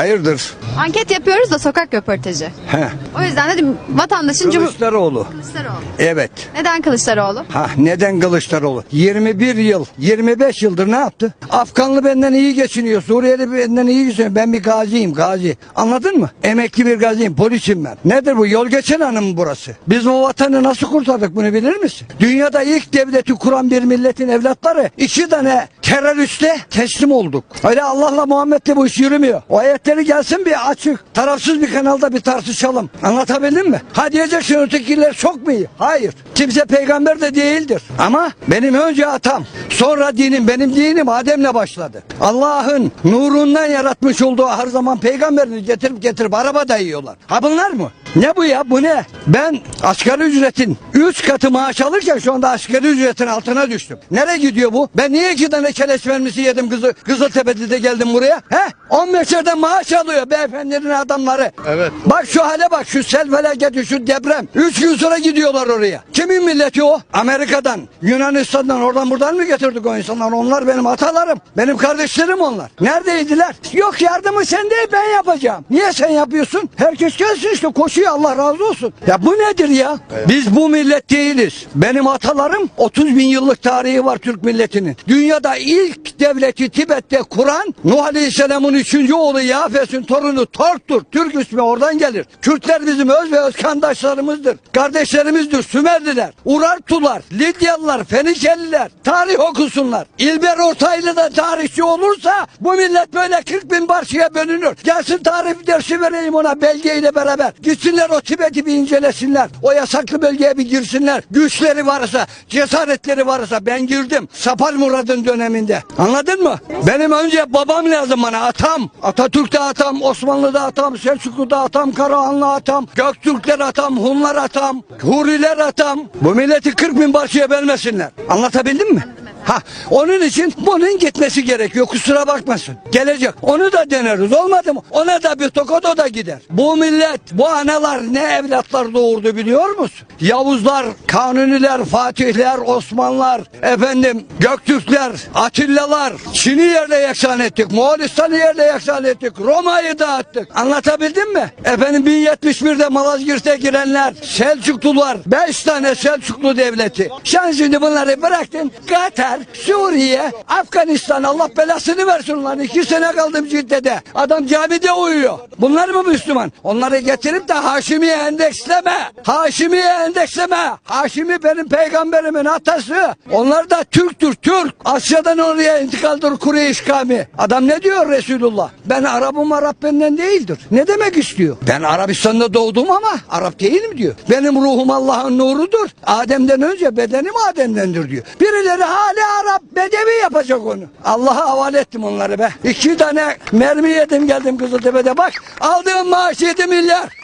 Hayırdır? Anket yapıyoruz da sokak röportajı. He. O yüzden dedim vatandaşın Cumhur... Kılıçdaroğlu. Kılıçdaroğlu. Evet. Neden Kılıçdaroğlu? Ha neden Kılıçdaroğlu? 21 yıl, 25 yıldır ne yaptı? Afganlı benden iyi geçiniyor. Suriyeli benden iyi geçiniyor. Ben bir gaziyim, gazi. Anladın mı? Emekli bir gaziyim, polisim ben. Nedir bu? Yol geçen hanım burası. Biz bu vatanı nasıl kurtardık bunu bilir misin? Dünyada ilk devleti kuran bir milletin evlatları iki tane teröriste teslim olduk. Öyle Allah'la Muhammed'le bu iş yürümüyor. O ayetleri gelsin bir açık. Tarafsız bir kanalda bir tartışalım. Anlatabildim mi? Ha diyeceksin ötekiler çok mu iyi? Hayır. Kimse peygamber de değildir. Ama benim önce atam, sonra dinim, benim dinim Adem'le başladı. Allah'ın nurundan yaratmış olduğu her zaman peygamberini getirip getirip araba dayıyorlar. Ha bunlar mı? Ne bu ya? Bu ne? Ben asgari ücretin 3 katı maaş alırken şu anda asgari ücretin altına düştüm. Nereye gidiyor bu? Ben niye iki tane keleş vermesi yedim kızı, Kızıltepe'de de geldim buraya? He? 15 yerden maaş alıyor beyefendinin adamları. Evet. Bak şu hale bak şu sel felaketi şu deprem. 3 gün sonra gidiyorlar oraya. Kimin milleti o? Amerika'dan, Yunanistan'dan oradan buradan mı getirdik o insanlar? Onlar benim atalarım. Benim kardeşlerim onlar. Neredeydiler? Yok yardımı sen değil ben yapacağım. Niye sen yapıyorsun? Herkes gelsin işte koşuyor Allah razı olsun. Ya bu nedir ya? Biz bu millet değiliz. Benim atalarım 30 bin yıllık tarihi var Türk milletinin. Dünyada ilk devleti Tibet'te kuran Nuh Aleyhisselam'ın üçüncü oğlu Yafes'in torunu Tork'tur. Türk ismi oradan gelir. Kürtler bizim öz ve öz kandaşlarımızdır. Kardeşlerimizdir. Sümerliler, Urartular, Lidyalılar, Fenikeliler. Tarih okusunlar. İlber Ortaylı da tarihçi olursa bu millet böyle 40 bin parçaya bölünür. Gelsin tarih dersi vereyim ona belgeyle beraber. Gitsinler o Tibet'i bir incelesinler. O yasaklı bölgeye bir girsinler. Güçleri varsa, cesaretleri varsa ben girdim. Sapal Murad'ın döneminde. Anladın mı? Benim önce babam lazım bana. Atam. Atatürk'te atam, Osmanlı'da atam, Selçuklu'da atam, Karahanlı atam, Göktürkler atam, Hunlar atam, Huriler atam. Bu milleti 40 bin parçaya bölmesinler. Anlatabildim mi? Ha, onun için bunun gitmesi gerekiyor. Kusura bakmasın. Gelecek. Onu da deneriz. Olmadı mı? Ona da bir tokat o da gider. Bu millet, bu analar ne evlatlar doğurdu biliyor musun? Yavuzlar, Kanuniler, Fatihler, Osmanlar, efendim Göktürkler, Atillalar, Çin'i yerle yaksan ettik, Moğolistan'ı yerle yaksan ettik, Roma'yı dağıttık. Anlatabildim mi? Efendim 1071'de Malazgirt'e girenler, Selçuklular, 5 tane Selçuklu devleti. Sen şimdi bunları bıraktın, Katar, Suriye, Afganistan, Allah belasını versin onların. İki sene kaldım Cidde'de. Adam camide uyuyor. Bunlar mı Müslüman? Onları getirip de Haşimi'ye endeksleme. Haşimi'ye endeksleme. Haşimi benim peygamberimin atası. Onlar da Türktür, Türk. Asya'dan oraya intikaldır Kureyş kavmi. Adam ne diyor Resulullah? Ben Arap'ım Arap benden değildir. Ne demek istiyor? Ben Arabistan'da doğdum ama Arap değilim diyor. Benim ruhum Allah'ın nurudur. Adem'den önce bedenim Adem'dendir diyor. Birileri hala Arap bedevi yapacak onu. Allah'a havale ettim onları be. İki tane mermi yedim geldim Kızıltepe'de bak. Aldığım maaş 7 milyar.